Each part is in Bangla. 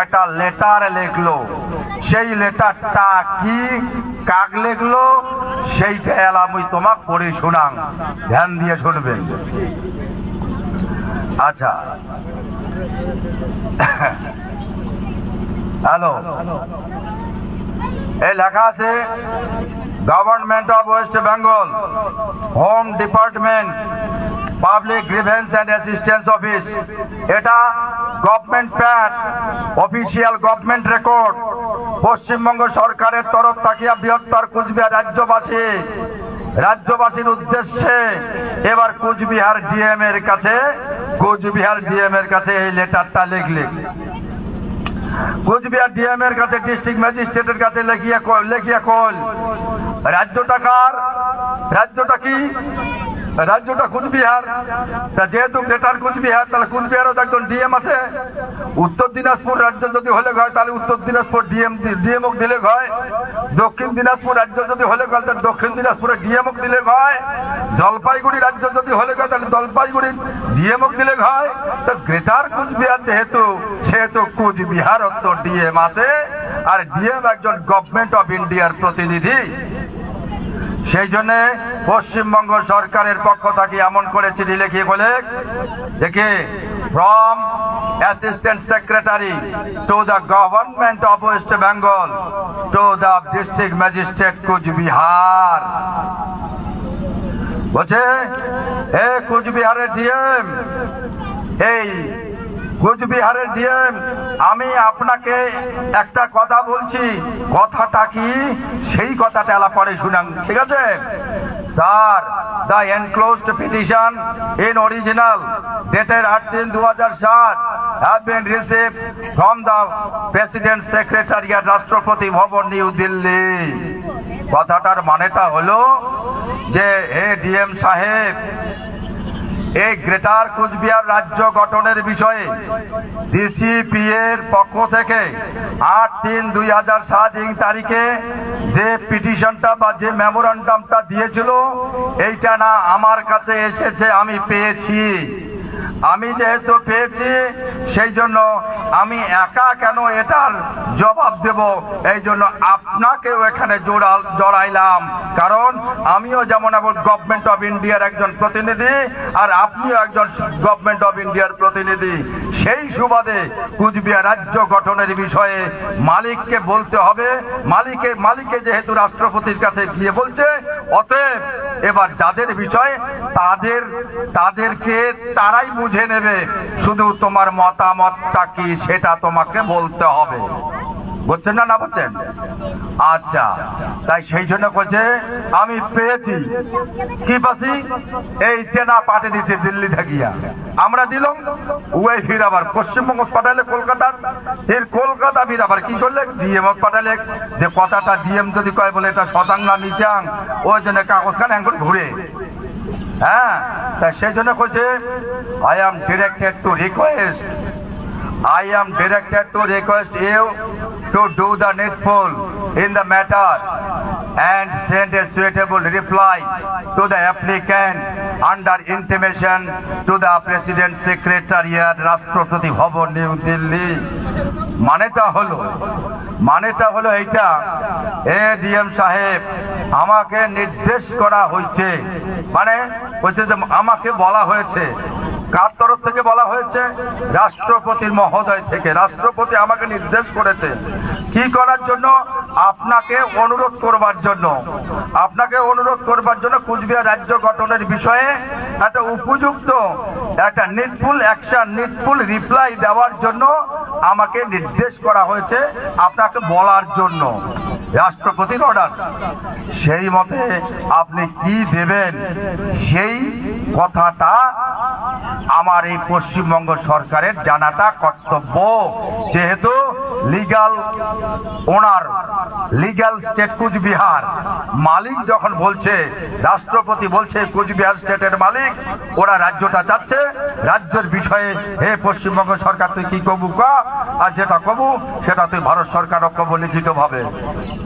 একটা লেটার লিখলো। সেই লেটারটা কি কাক লিখলো? সেইটা এলা মুই তোমাক পড়ে শোনাং। ধ্যান দিয়ে শুনবেন। আচ্ছা। হ্যালো। এই লেখা আছে government of West Bengal home department public grievance and assistance office এটা government pad official government record Paschimbanga সরকারের তরফ তাকিয়া বৃহত্তর কুচবিহার রাজ্যবাসী, রাজ্যবাসীর উদ্দেশ্যে এবার কুচবিহার ডিএম এর কাছে, কুচবিহার ডিএম এর কাছে এই লেটারটা লিখলেন কুচবিহার ডিএম এর কাছে ডিস্ট্রিক্ট ম্যাজিস্ট্রেটের কাছে লেখিয়া ক- লেখিয়া কল। রাজ্যটা কার? রাজ্যটা কি? রাজ্যটা কুচবিহার। তা যেহেতু গ্রেটার কুচবিহার, তাহলে কুচবিহারও একজন ডিএম আছে। উত্তর দিনাজপুর রাজ্য যদি হলে হয়, তাহলে উত্তর দিনাজপুর ডিএম ডিএম দিলে হয়। দক্ষিণ দিনাজপুর রাজ্য যদি হলে হয়, তাহলে দক্ষিণ দিনাজপুরে ডিএম দিলে হয়। জলপাইগুড়ি রাজ্য যদি হলে হয়, তাহলে জলপাইগুড়ি ডিএম দিলে হয়। তো গ্রেটার কুচবিহার যেহেতু, সেহেতু কুচবিহার তো ডিএম আছে। আর ডিএম একজন গভর্নমেন্ট অফ ইন্ডিয়ার প্রতিনিধি। সেই জন্যে পশ্চিমবঙ্গ সরকারের পক্ষ থেকে এমন করে চিঠি লিখিয়ে বলে দেখে from assistant secretary to the government of West Bengal to the district magistrate Cooch Behar বলছে, এ কুচবিহারের ডিএম এই কুচবিহারের ডিএম, আমি আপনাকে একটা কথা বলছি। কথাটা কি? সেই কথাটা এলা পরে শুনান। ঠিক আছে? Sir, the enclosed petition in original, ডেটের আট তিন দু হাজার সাত have been receive from the president Secretariat, Rashtrapati Bhavan, new Delhi. কথাটার মানেটা হলো যে, হে ডিএম সাহেব এই গ্রেটার কুচবিহার রাজ্য গঠনের বিষয়ে জিসিপি এর পক্ষ থেকে আট তিন দুই হাজার সাত ইং তারিখে যে পিটিশনটা বা যে মেমোরান্ডামটা দিয়েছিল, এইটা না আমার কাছে এসেছে, আমি পেয়েছি। আমি যেহেতু পেয়েছি সেই জন্য আমি একা কেন এটার জবাব দেব? এই জন্য আপনাকেও এখানে জোড়া জড়াইলাম। কারণ আমিও যেমন এখন গভর্নমেন্ট অফ ইন্ডিয়ার একজন প্রতিনিধি, আর আপনিও একজন গভর্নমেন্ট অফ ইন্ডিয়ার প্রতিনিধি। সেই সুবাদে কুচবিহার রাজ্য গঠনের বিষয়ে মালিককে বলতে হবে। মালিকে মালিকে যেহেতু রাষ্ট্রপতির কাছে গিয়ে বলছে, অতএব এবার যাদের বিষয়, তাদের, তাদেরকে তারাই বুঝে নেবে শুধু তোমার মতামতটা কি সেটা তোমাকে বলতে হবে। বুঝছেন না না বুঝছেন? আচ্ছা তাই সেই জন্য বলছে, আমি পেয়েছি। কি পাচ্ছি? এই তেনা পাঠে দিচ্ছে দিল্লি থাকিয়া আমরা দিলাম ওই ফির আবার পশ্চিমবঙ্গ পাঠালে কলকাতার ফির কলকাতা ফির আবার কি করলে? ডিএম পাঠালে যে কথাটা ডিএম যদি কয় বলে, এটা শতাং না নিচাং ওই জন্য কাগজ খান এখন ঘুরে। হ্যাঁ তা সেই জন্য কইছে I am directed to request I am directed to request you to do the needful in the matter and send a suitable reply to the applicant under intimation to the President Secretariat Rashtrapati Bhavan new Delhi মানেটা হলো মানেটা হলো এইটা এ ডিএম সাহেব আমাকে নির্দেশ করা হয়েছে মানে বলছে যে আমাকে বলা হয়েছে কার তরফ থেকে বলা হয়েছে? রাষ্ট্রপতির মহোদয় থেকে। রাষ্ট্রপতি আমাকে নির্দেশ করেছে কি করার জন্য? আপনাকে অনুরোধ করবার জন্য। আপনাকে অনুরোধ করবার জন্য কুচবিহার রাজ্য গঠনের বিষয়ে একটা উপযুক্ত, একটা নিটফুল অ্যাকশন নিটফুল রিপ্লাই দেওয়ার জন্য আমাকে নির্দেশ করা হয়েছে আপনাকে বলার জন্য। রাষ্ট্রপতির অর্ডার সেই মতে আপনি কি দেবেন? সেই কথাটা আমার এই পশ্চিমবঙ্গ সরকারের জানাটা কর্তব্য। যেহেতু লিগাল ওনার লিগাল স্টেট কুচবিহার, মালিক যখন বলছে, রাষ্ট্রপতি বলছে, কুচবিহার স্টেটের মালিক, ওরা রাজ্যটা চাচ্ছে। রাজ্যের বিষয়ে, হে পশ্চিমবঙ্গ সরকার, তুই কি কবু ক? আর যেটা কবু, সেটা তুই ভারত সরকারও কবু লিখিত ভাবে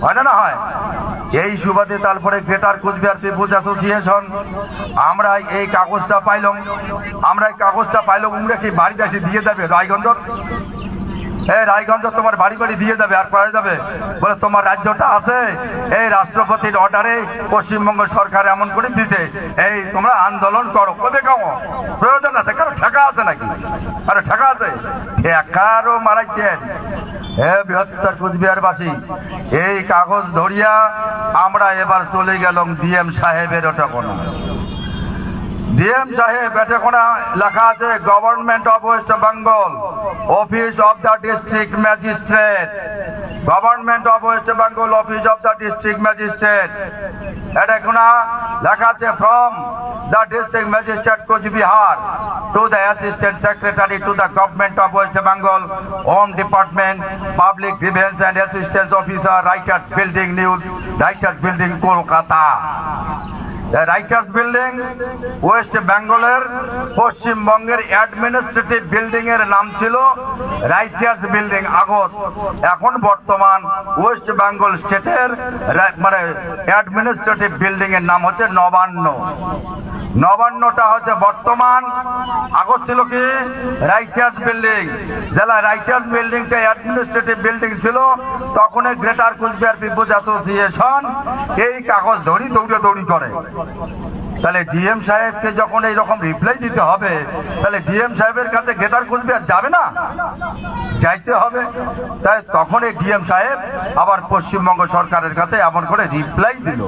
হয় না না হয়? এই সুবাদে তারপরে গ্রেটার কুচবিহার পিপুলস অ্যাসোসিয়েশন আমরা এই কাগজটা পাইলাম। আমরা এই কাগজটা পাইলাম উমরা কি বাড়িতে এসে দিয়ে যাবে রায়গঞ্জ এই রায়গঞ্জ তোমার বাড়ি বাড়ি দিয়ে যাবে, আর কয়ে যাবে, বলে তোমার রাজ্যটা আছে, এই রাষ্ট্রপতির অর্ডারে পশ্চিমবঙ্গ সরকার এমন করে দিছে, এই তোমরা আন্দোলন করো, কবে কাও? প্রয়োজন আছে, কারও ঠেকা আছে নাকি? আরে ঠেকা আছে? ঠেকারও মারাইছেন। হে বৃহত্তর কুচবিহারবাসী, এই কাগজ ধরিয়া আমরা এবার চলে গেলাম ডিএম সাহেবের ওটা কোনো ডিএম সাহেব এটা কোনো লেখা আছে government of West Bengal office of the district magistrate government of West Bengal office of the district magistrate এটা কোনো লেখা আছে from the district magistrate Cooch Behar to the assistant secretary to the government of West Bengal home department public defence and assistance officer writers building news writers building Kolkata writers building West বেঙ্গলের পশ্চিমবঙ্গের অ্যাডমিনিস্ট্রেটিভ বিল্ডিং এর নাম ছিল রাইটার্স বিল্ডিং আগত। এখন বর্তমান ওয়েস্ট বেঙ্গল স্টেটের মানে অ্যাডমিনিস্ট্রেটিভ বিল্ডিং এর নাম হচ্ছে নবান্ন। নবান্নটা হচ্ছে বর্তমান। আগত ছিল কি? রাইটার্স বিল্ডিং জেলা রাইটার্স বিল্ডিংটা অ্যাডমিনিস্ট্রেটিভ বিল্ডিং ছিল, তখন গ্রেটার কুচবিহার পিপুলস অ্যাসোসিয়েশন এই কাগজ ধরি দৌড়ে দৌড়ি করে। তাহলে ডিএম সাহেবকে যখন এই রকম রিপ্লাই দিতে হবে, তাহলে ডিএম সাহেবের কাছে গেটার খুঁজবে আর যাবে না? যাইতে হবে। তাই তখন এই ডিএম সাহেব আবার পশ্চিমবঙ্গ সরকারের কাছে এমন করে রিপ্লাই দিল।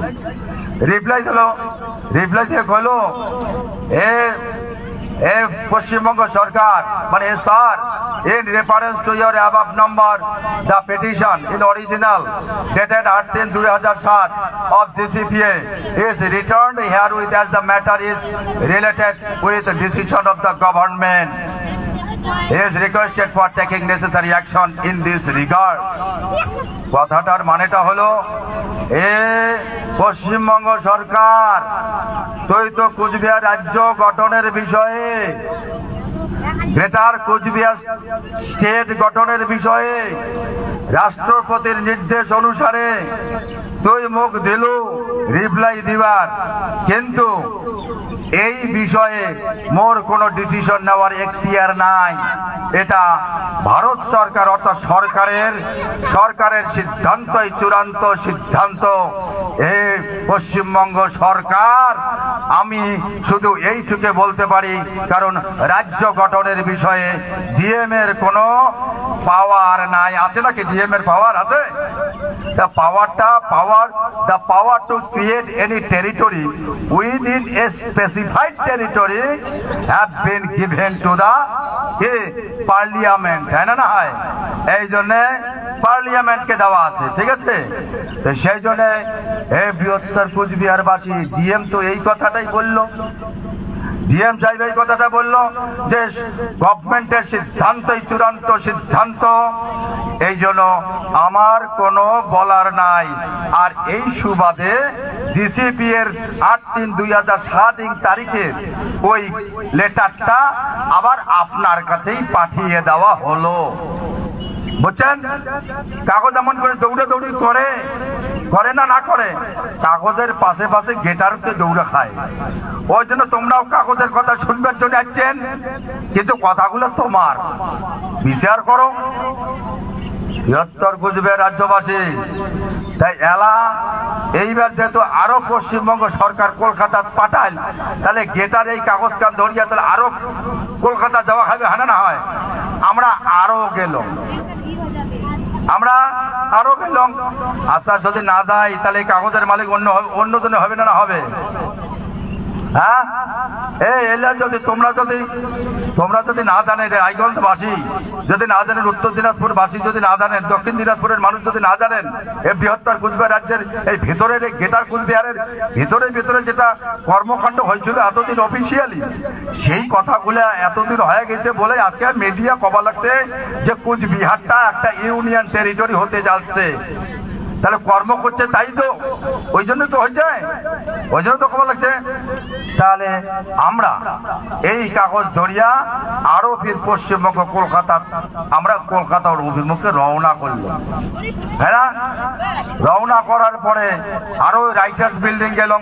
রিপ্লাই দিল। রিপ্লাই দিয়ে কইল, এ পশ্চিমবঙ্গ সরকার মানে sir in reference to your above number the petition in original dated 18 2007 of GCPA is returned herewith as the matter is related with the decision of the government is requested for taking necessary action in this regard কথাটার মানেটা হলো এ পশ্চিমবঙ্গ সরকার তুই তো কুচবিহার রাজ্য গঠনের বিষয়ে গ্রেটার কোচবিহার স্টেট গঠনের বিষয়ে রাষ্ট্রপতির নির্দেশ অনুসারে তুই মুখ দিলু রিপ্লাই দিবার। কিন্তু এই বিষয়ে মোর কোনো ডিসিশন নেওয়ার এখতিয়ার নাই। এটা ভারত সরকার অর্থাৎ সরকারের সরকারের সিদ্ধান্তই চূড়ান্ত সিদ্ধান্ত। এ পশ্চিমবঙ্গ সরকার, আমি শুধু এইটুকে বলতে পারি, কারণ রাজ্য গঠনের বিষয়ে ডিএম এর কোনো পাওয়ার নাই। আছে নাকি ডিএম এর পাওয়ার আছে? The powerটা, power, the power to create any territory within a specified territory have been given to the কি পার্লিয়ামেন্ট হ্যাঁ না হয় এই জন্য পার্লিয়ামেন্টকে দেওয়া আছে, ঠিক আছে? তো সেই জন্য এই বৃহত্তর কুচবিহারবাসী ডিএম তো এই কথাটাই বলল। ডিএম সাহেব এই কথাটা বলল যে গভর্নমেন্টের সিদ্ধান্তই চূড়ান্ত সিদ্ধান্ত। এই জন্য আমার কোনো বলার নাই। আর এই সুবাদে জিসিপি এর আট তিন দুই হাজার সাত তারিখে ওই লেটারটা আবার আপনার কাছেই পাঠিয়ে দেওয়া হলো। বুঝছেন? কাগজ এমন করে দৌড়ে দৌড়ি করে করে না না করে, কাগজের পাশে পাশে গেটারকে দৌড়ে খায়। ওই জন্য তোমরাও কাগজের কথা শুনবার জন্য আসছেন, কিন্তু কথাগুলো তোমার। বিচার করো। বৃহত্তর বুঝবে রাজ্যবাসী। তাই এলা, এইবার যেহেতু আরও পশ্চিমবঙ্গ সরকার কলকাতা পাঠায় তাহলে গেটার এই কাগজ কান ধরিয়া তাহলে আরও কলকাতা যাওয়া খাবে হানা না হয়? আমরা আরও গেলাম। আমরা আরও গেলাম। আচ্ছা যদি না যাই তাহলে কাগজের মালিক অন্য হবে- অন্য জনে হবে না হবে? হ্যাঁ? এই এলা যদি, তোমরা যদি তোমরা যদি না জানেন যদি না জানেন, উত্তর দিনাজপুর বাসী যদি না জানেন, দক্ষিণ দিনাজপুরের মানুষ যদি না জানেন বৃহত্তর রাজ্যের এই ভিতরের এই গেটার ভিতরে যেটা কর্মকাণ্ড হয়েছিল এতদিন অফিসিয়ালি সেই কথাগুলো এতদিন হয়ে গেছে বলে আজকে মিডিয়া কবা লাগছে যে কুচবিহারটা একটা ইউনিয়ন টেরিটরি হতে যাচ্ছে। তাহলে কর্ম করছে তাই তো? ওই জন্য তো হয়েছে? ওই জন্য তো খবর লাগছে। তাহলে আমরা এই কাগজ ধরিয়া আরও ফির পশ্চিমবঙ্গ, কলকাতা, আমরা কলকাতার অভিমুখে রওনা করলাম হ্যাঁ রওনা করার পরে আরও রাইটার্স বিল্ডিং গেলাম।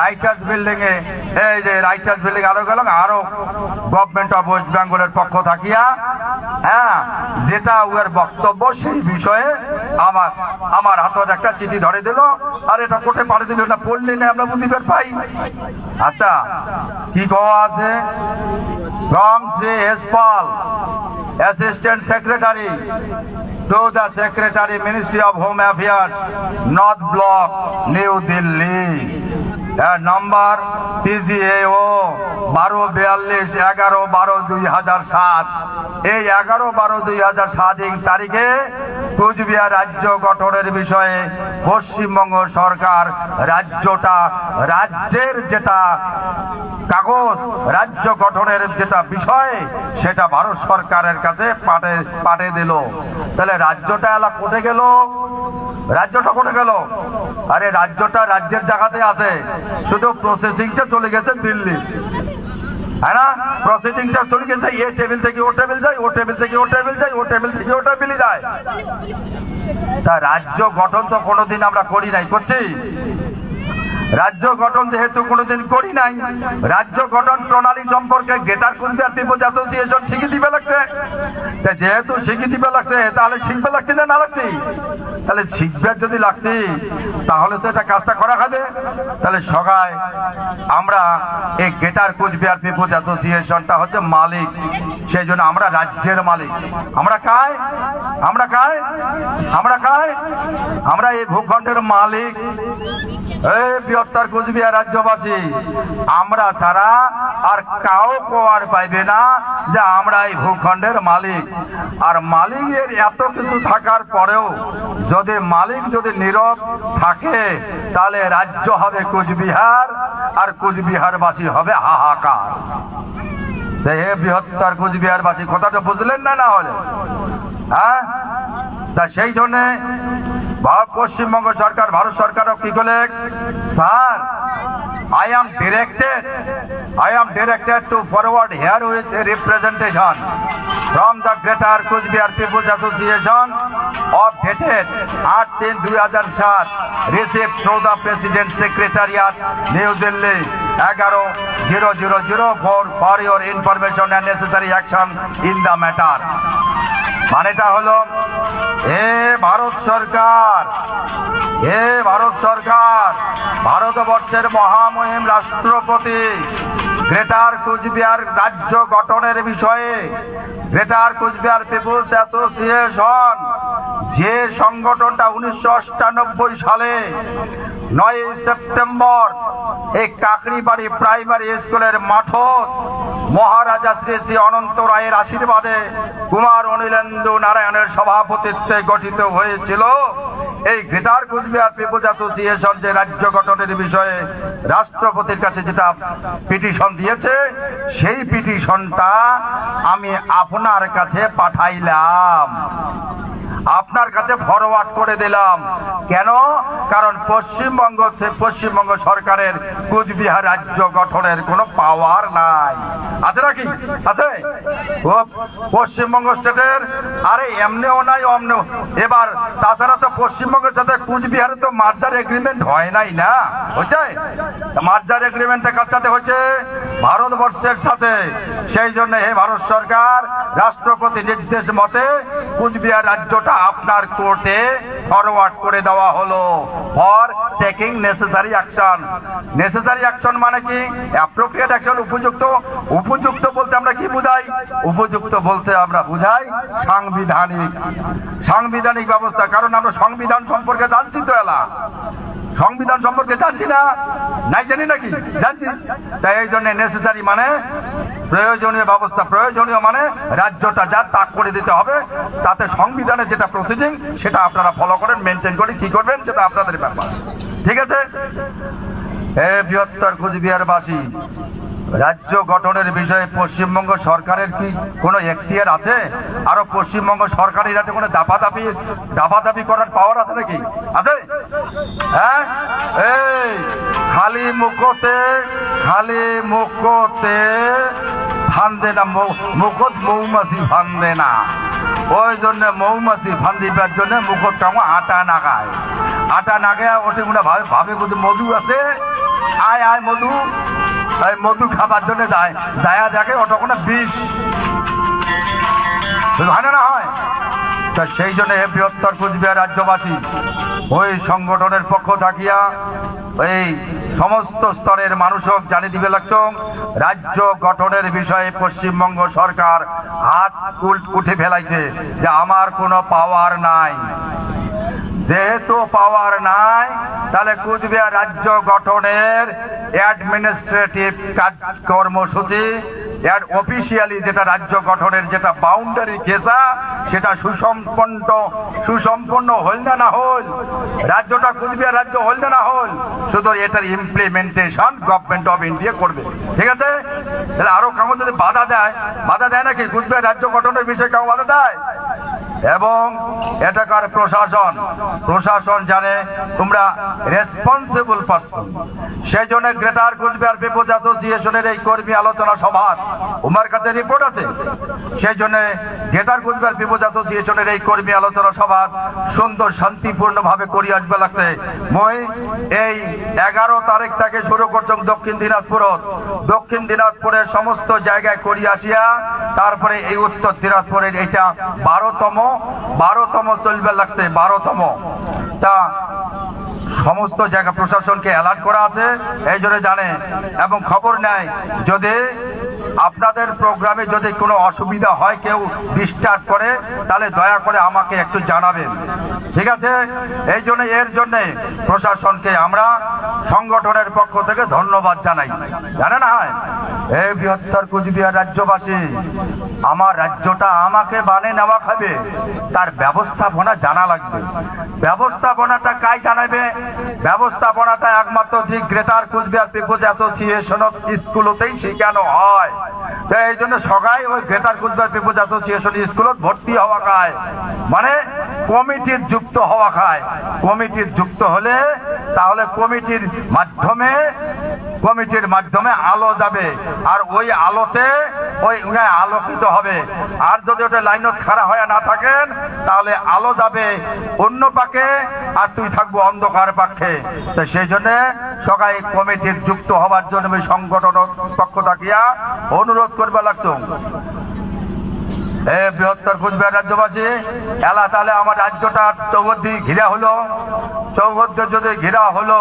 রাইটার্স বিল্ডিং এ, এই যে রাইটার্স বিল্ডিং আরও গেলাম, আরও গভর্নমেন্ট অফ ওয়েস্ট বেঙ্গলের পক্ষ থাকিয়া হ্যাঁ যেটা ওর বক্তব্য সেই বিষয়ে আমার আমার হাতত একটা চিঠি ধরে দিল, আর এটা কোটে পাড়ে দিল, এটা পড়লি না আমরা বুঝতে পাই। আচ্ছা কি কওয়া আছে? From Shri এসপাল assistant secretary. To the Secretary Ministry of Home Affairs, North Block, New Delhi. Number PGAO বারো বিয়াল্লিশ এগারো বারো দুই হাজার সাত এই এগারো বারো দুই হাজার সাত তারিখে কুচবিহার রাজ্য গঠনের বিষয়ে পশ্চিমবঙ্গ সরকার রাজ্যটা রাজ্যের যেটা কাগজ রাজ্য গঠনের যেটা বিষয়, সেটা ভারত সরকারের কাছে পাঠে পাঠিয়ে দিল। তাহলে রাজ্যটা এলা কোটে গেল? রাজ্যটা কোটে গেল? আরে রাজ্যটা রাজ্যের জায়গাতে আছে। শুধু প্রসেসিংটা চলে গেছে দিল্লি। হ্যাঁ না? প্রসিডিংটা চলে গেছে, এ টেবিল থেকে ও টেবিল যায়, ও টেবিল থেকে ও টেবিল যায়, ও টেবিল থেকে ও টেবিলই যায়। তা রাজ্য গঠন তো কোনোদিন আমরা করি নাই, করছি? রাজ্য গঠন যেহেতু কোনোদিন করি নাই, রাজ্য গঠন প্রণালী সম্পর্কে গেটার কুন্দিয়ার পিপল অ্যাসোসিয়েশন স্বীকৃতি লাগছে। যেহেতু স্বীকৃতি লাগছে, তাহলে শিখবে লাগছে না না লাগছে? তাহলে শিখবে যদি লাগছে, তাহলে তো এটা কাজটা করা হবে। তাহলে সবাই, আমরা এই গেটার কুচবিহার পিপল অ্যাসোসিয়েশনটা হচ্ছে মালিক। সেই জন্য আমরা রাজ্যের মালিক। আমরা কায় আমরা কায় আমরা কায় আমরা এই ভূখণ্ডের মালিক। এই বৃহত্তর কুচবিহার রাজ্যবাসী, আমরা ছাড়া আর কাউ কোয়ার পাইবে না যে আমরা এই ভূখণ্ডের মালিক। আর মালিকের এত কিছু থাকার পরেও যদি মালিক যদি নীরব থাকে, তাহলে রাজ্য হবে কুচবিহার আর কুচবিহারবাসী হবে হাহাকার। হে বৃহত্তর কুচবিহারবাসী, কথাটা বুঝলেন না না হলে? হ্যাঁ? তা সেই জন্যে পশ্চিমবঙ্গ সরকার, ভারত সরকারও কি বলে sir I am directed I am directed to forward herewith representation from the greater Cooch Behar people's association of dated আট তিন দুই হাজার সাত receive through the president secretariat New Delhi এগারো zero zero zero four for your information and necessary action in the matter মানেটা হলো, হে ভারত সরকার, হে ভারত সরকার, ভারতবর্ষের মহামহিম রাষ্ট্রপতি গ্রেটার কুচবিহার রাজ্য গঠনের বিষয়ে গ্রেটার কুচবিহার পিপুলস অ্যাসোসিয়েশন যে সংগঠনটা উনিশশো সালে নয় সেপ্টেম্বর এই কাকড়িবাড়ি প্রাইমারি স্কুলের মাঠত মহারাজা শ্রী শ্রী অনন্ত রায়ের আশীর্বাদে কুমার অনিলেন্দু নারায়ণের সভাপতিত্বে গঠিত হয়েছিল। এই গ্রেটার কুচবিহার পিপুলস অ্যাসোসিয়েশন যে রাজ্য গঠনের বিষয়ে রাষ্ট্রপতির কাছে যেটা পিটিশন দিয়েছে, সেই পিটিশনটা আমি আপনার কাছে পাঠাইলাম। আপনার কাছে ফরওয়ার্ড করে দিলাম। কেন? কারণ পশ্চিমবঙ্গ পশ্চিমবঙ্গ সরকারের কুচবিহার রাজ্য গঠনের কোনো পাওয়ার নাই। আছে নাকি? আছে? পশ্চিমবঙ্গ স্টেটের? আরে, এমনিও নাই, অমনিও। এবার তাছাড়া তো পশ্চিমবঙ্গের সাথে কুচবিহারে তো মার্জার এগ্রিমেন্ট হয় নাই না? হচ্ছে? মার্জার এগ্রিমেন্টটা কার সাথে হচ্ছে? ভারতবর্ষের সাথে। সেই জন্য হে ভারত সরকার, রাষ্ট্রপতি নির্দেশ মতে কুচবিহার রাজ্যটা আপনার কোর্টে ফরওয়ার্ড করে দেওয়া হলো। For taking necessary action necessary action মানে কি? অ্যাপ্রোপ্রিয়েট অ্যাকশন উপযুক্ত। উপযুক্ত বলতে আমরা কি বুঝাই? উপযুক্ত বলতে আমরা বুঝাই সাংবিধানিক। সাংবিধানিক ব্যবস্থা, কারণ আমরা সংবিধান সম্পর্কে জানছি তো এলা। সংবিধান সম্পর্কে জানছি না। নাই জানি নাকি? জানছি। তাই এই জন্য নেসেসারি মানে প্রয়োজনীয় ব্যবস্থা, প্রয়োজনীয় মানে রাজ্যটা যা তাক করে দিতে হবে, তাতে সংবিধানের যেটা প্রসিডিং সেটা আপনারা ফলো করেন মেনটেন করে কি করবেন, সেটা আপনাদের ব্যাপার। ঠিক আছে? এ বৃহত্তর কুচবিহারবাসী রাজ্য গঠনের বিষয়ে পশ্চিমবঙ্গ সরকারের কি কোনো এখতিয়ার আছে? আরও পশ্চিমবঙ্গ সরকারের যাতে কোনো দাপাদাপি দাপাদাপি করার পাওয়ার আছে নাকি? আছে? হ্যাঁ? এই, খালি মুখতে খালি মুখতে ফান্দে না মুখত মৌমাছি ফান্দে না। ওই জন্য মৌমাছি ফান্দিবার জন্য মুখত কেমন আটা নাগায়। আটা নাগায় ওটি মনে ভাবে ভাবে কিন্তু মধু আছে। আয় আয় মধু। এই মধু খাবার জন্য যায় যায় দেখে ওটা কোনো বিষ। হয় না হয়? তা সেই জন্য বৃহত্তর কুচবিহার রাজ্যবাসী, ওই সংগঠনের পক্ষ থাকিয়া এই সমস্ত স্তরের মানুষক জানিয়ে দিবে লাগছ, রাজ্য গঠনের বিষয়ে পশ্চিমবঙ্গ সরকার হাত উঠে ফেলাইছে যে আমার কোনো পাওয়ার নাই। যেহেতু পাওয়ার নাই, তাহলে কুচবিহার রাজ্য গঠনের অ্যাডমিনিস্ট্রেটিভ কাজ কর্মসূচি অফিসিয়ালি যেটা রাজ্য গঠনের যেটা বাউন্ডারি ঘেঁষা সেটা সুসম্পন্ন সুসম্পন্ন হল না না হল রাজ্যটা কুচবিহার রাজ্য হল না না হল শুধু এটার ইমপ্লিমেন্টেশন গভর্নমেন্ট অফ ইন্ডিয়া করবে। ঠিক আছে? তাহলে আরও কাগজ যদি বাধা দেয় বাধা দেয় নাকি? কুচবিহার রাজ্য গঠনের বিষয়ে কাউ বাধা দেয়? এবং এটাকার প্রশাসন প্রশাসন জানে তোমরা রেসপন্সিবল পার্সন সেই জন্য গ্রেটার কুচবিহার পিপলস অ্যাসোসিয়েশনের এই কর্মী আলোচনা সভা উমার কাছে রিপোর্ট আছে? সেই জন্য গ্রেটার কুচবিহার পিপলস অ্যাসোসিয়েশনের এই কর্মী আলোচনা সভা সুন্দর শান্তিপূর্ণ ভাবে করি আসবে লাগছে। মই এই এগারো তারিখ থেকে শুরু করছ দক্ষিণ দিনাজপুরত দক্ষিণ দিনাজপুরের সমস্ত জায়গায় করি আসিয়া, তারপরে এই উত্তর দিনাজপুরের এটা বারোতম বারোতম চলবে লাগছে, বারোতম। তা সমস্ত জায়গা প্রশাসনকে অ্যালার্ট করা আছে, এই জন্য জানে এবং খবর নেয়। যদি আপনাদের প্রোগ্রামে যদি কোনো অসুবিধা হয়, কেউ ডিস্টার্ব করে, তাহলে দয়া করে আমাকে একটু জানাবেন। ঠিক আছে? এই জন্য, এর জন্য প্রশাসনকে আমরা সংগঠনের পক্ষ থেকে ধন্যবাদ জানাই। জানে না হয়? এই বৃহত্তর কুচবিহার রাজ্যবাসী, আমার রাজ্যটা আমাকে বানে নেওয়া খাবে, তার ব্যবস্থাপনা জানা লাগবে। ব্যবস্থাপনাটা কাই জানাবে? ব্যবস্থাপনাটা একমাত্র যে greater Cooch Behar people's association of স্কুলতেই শেখানো হয়? এই জন্য সবাই ওই কুচবিহার পিপলস অ্যাসোসিয়েশন স্কুলত ভর্তি হওয়া খায়। মানে কমিটির যুক্ত হওয়া খায়। কমিটির যুক্ত হলে তাহলে কমিটির মাধ্যমে কমিটির মাধ্যমে আলো যাবে। আর ওই আলোতে ওই আলোকিত হবে। আর যদি ওটা লাইনত খাড়া হয়ে না থাকেন, তাহলে আলো যাবে অন্য পাকে আর তুই থাকব অন্ধকার পাক্ষে। তো সেই জন্য সবাই কমিটির যুক্ত হওয়ার জন্য সংগঠন পক্ষ থাকিয়া অনুরোধ করবে লাগতো? বৃহত্তর কুচবিহার রাজ্যবাসী, এলা তাহলে আমার রাজ্যটা চৌহদ্দি ঘিরা হলো। চৌহদ্দ যদি ঘিরা হলো